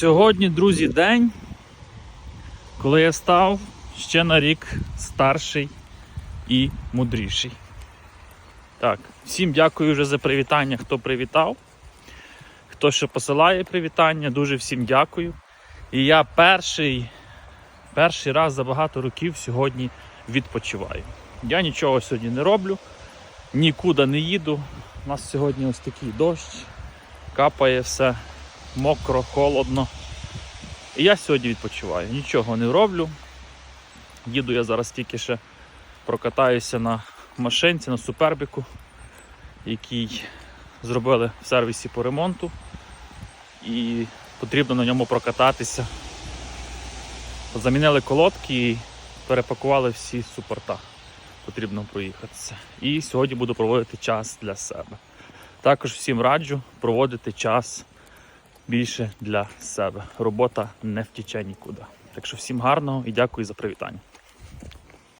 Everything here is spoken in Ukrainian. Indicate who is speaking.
Speaker 1: Сьогодні, друзі, день, коли я став ще на рік старший і мудріший. Так, всім дякую вже за привітання, хто привітав. Хто ще посилає привітання, дуже всім дякую. І я перший, перший раз за багато років сьогодні відпочиваю. Я нічого сьогодні не роблю, нікуди не їду. У нас сьогодні ось такий дощ, капає все, мокро, холодно. І я сьогодні відпочиваю. Нічого не роблю. Їду я зараз тільки ще прокатаюся на машинці, на супербіку, який зробили в сервісі по ремонту. І потрібно на ньому прокататися. Замінили колодки і перепакували всі супорта. Потрібно проїхатися. І сьогодні буду проводити час для себе. Також всім раджу проводити час більше для себе. Робота не втіче нікуди. Так що всім гарного і дякую за привітання.